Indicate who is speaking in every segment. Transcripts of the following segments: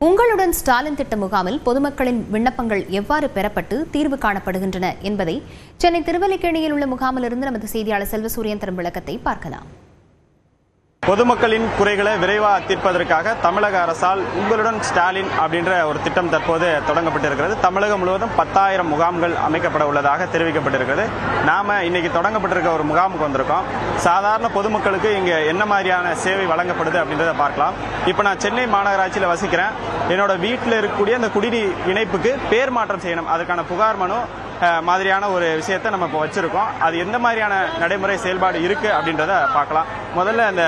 Speaker 1: உங்களுடன் ஸ்டாலின் திட்ட முகாமில் பொதுமக்களின் விண்ணப்பங்கள் எவ்வாறு பெறப்பட்டு தீர்வு காணப்படுகின்றன என்பதை சென்னை திருவல்லிக்கேணியில் உள்ள முகாமிலிருந்து நமது செய்தியாளர் செல்வசூரியன் தரும் விளக்கத்தை பார்க்கலாம்.
Speaker 2: பொதுமக்களின் குறைகளை விரைவாக தீர்ப்பதற்காக தமிழக அரசால் உங்களுடன் ஸ்டாலின் அப்படின்ற ஒரு திட்டம் தற்போது தொடங்கப்பட்டிருக்கிறது. தமிழகம் முழுவதும் பத்தாயிரம் முகாம்கள் அமைக்கப்பட உள்ளதாக தெரிவிக்கப்பட்டிருக்கிறது. நாம இன்னைக்கு தொடங்கப்பட்டிருக்க ஒரு முகாமுக்கு வந்திருக்கோம். சாதாரண பொதுமக்களுக்கு இங்க என்ன மாதிரியான சேவை வழங்கப்படுது அப்படின்றத பார்க்கலாம். இப்போ நான் சென்னை மாநகராட்சியில் வசிக்கிறேன். என்னோட வீட்டில் இருக்கக்கூடிய அந்த குடிநீர் இணைப்புக்கு பேர் மாற்றம் செய்யணும். அதுக்கான புகார் மனு மாதிரியான ஒரு விஷயத்தை நம்ம இப்போ வச்சிருக்கோம். அது எந்த மாதிரியான நடைமுறை செயல்பாடு இருக்கு அப்படின்றத பார்க்கலாம். முதல்ல அந்த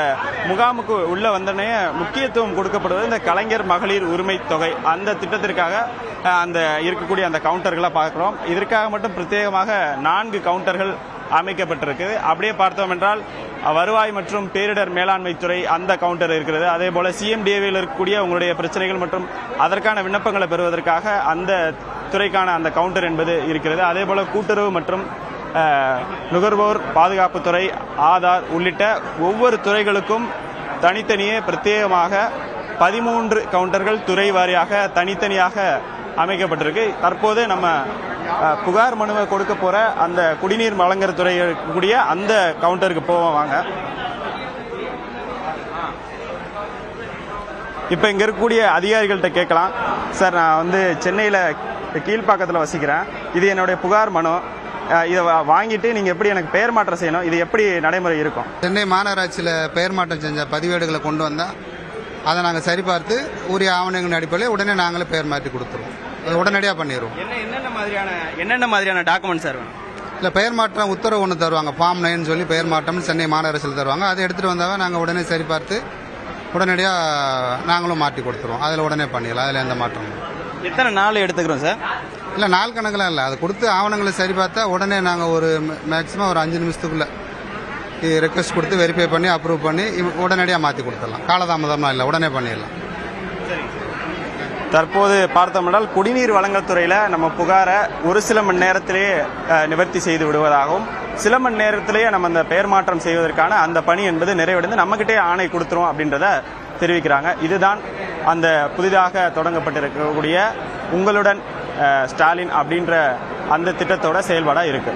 Speaker 2: முகாமுக்கு உள்ள வந்தனே முக்கியத்துவம் கொடுக்கப்படுவது இந்த கலைஞர் மகளிர் உரிமை தொகை. அந்த திட்டத்திற்காக அந்த இருக்கக்கூடிய அந்த கவுண்டர்களை பார்க்குறோம். இதற்காக மட்டும் பிரத்யேகமாக நான்கு கவுண்டர்கள் அமைக்கப்பட்டிருக்கு அப்படியே பார்த்தோம் என்றால் வருவாய் மற்றும் பேரிடர் மேலாண்மை துறை அந்த கவுண்டர் இருக்கிறது. அதே போல சிஎம்டிஏவில் இருக்கக்கூடிய உங்களுடைய பிரச்சனைகள் மற்றும் அதற்கான விண்ணப்பங்களை பெறுவதற்காக அந்த துறைக்கான அந்த கவுண்டர் என்பது இருக்கிறது. அதே போல கூட்டுறவு மற்றும் நுகர்வோர் பாதுகாப்புத்துறை ஆதார் உள்ளிட்ட ஒவ்வொரு துறைகளுக்கும் தனித்தனியே பிரத்யேகமாக பதிமூன்று கவுண்டர்கள் துறை வாரியாக தனித்தனியாக அமைக்கப்பட்டிருக்கு. தற்போது நம்ம புகார் மனுவை கொடுக்க போற அந்த குடிநீர் வழங்குற துறை கூடிய அந்த கவுண்டருக்கு போவோம் வாங்க. இப்போ இங்கே இருக்கக்கூடிய அதிகாரிகள்கிட்ட கேட்கலாம். சார் நான் வந்து சென்னையில் கீழ்ப்பாக்கத்தில் வசிக்கிறேன். இது என்னுடைய புகார் மனு. இதை வா- வாங்கிட்டு நீங்க எப்படி எனக்கு பெயர் மாற்றம் செய்யணும்? இது எப்படி நடைமுறை இருக்கும்?
Speaker 3: சென்னை மாநகராட்சியில் பெயர் மாற்றம் செஞ்ச பதிவேடுகளை கொண்டு வந்தால் அதை நாங்கள் சரிபார்த்து உரிய ஆவணங்களின் அடிப்படையில் உடனே நாங்களே பெயர் மாற்றி கொடுத்துருவோம். அது உடனடியாக பண்ணிடுவோம்
Speaker 2: என்ன என்னென்ன மாதிரியான என்னென்ன மாதிரியான டாக்குமெண்ட் சார் வேணும்?
Speaker 3: இல்லை பெயர் மாற்றம் உத்தரவு ஒன்று தருவாங்க. ஃபார்ம் நைன் சொல்லி பெயர் மாற்றம்னு சென்னை மாநகராட்சியில் தருவாங்க. அதை எடுத்துகிட்டு வந்தாவே நாங்கள் உடனே சரிபார்த்து உடனடியாக நாங்களும் மாற்றி கொடுத்துருவோம். அதில் உடனே பண்ணிடலாம். அதில் எந்த மாற்றமும்.
Speaker 2: எத்தனை நாள் எடுத்துக்கிறோம் சார்?
Speaker 3: இல்லை நாள் கணக்கெலாம் இல்லை. அது கொடுத்து ஆவணங்களை சரி பார்த்தா உடனே நாங்கள் ஒரு மேக்ஸிமம் ஒரு அஞ்சு நிமிஷத்துக்குள்ளே ரெக்வஸ்ட் கொடுத்து வெரிஃபை பண்ணி அப்ரூவ் பண்ணி உடனடியாக மாற்றி கொடுத்துடலாம். காலதாமதம்லாம் இல்லை உடனே பண்ணிடலாம்.
Speaker 2: தற்போது பார்த்தோம்னால் குடிநீர் வழங்கல் துறையில் நம்ம புகாரை ஒரு சில மணி நேரத்திலேயே நிவர்த்தி செய்து விடுவதாகவும் சில மணி நேரத்திலேயே நம்ம அந்த பெயர் மாற்றம் செய்வதற்கான அந்த பணி என்பது நிறைவடைந்து நம்மகிட்டே ஆணை கொடுத்துரும் அப்படின்றத தெரிவிக்கிறாங்க. இதுதான் அந்த புதிதாக தொடங்கப்பட்டிருக்கக்கூடிய உங்களுடன் ஸ்டாலின் அப்படின்ற அந்த திட்டத்தோட செயல்பாடா இருக்கு.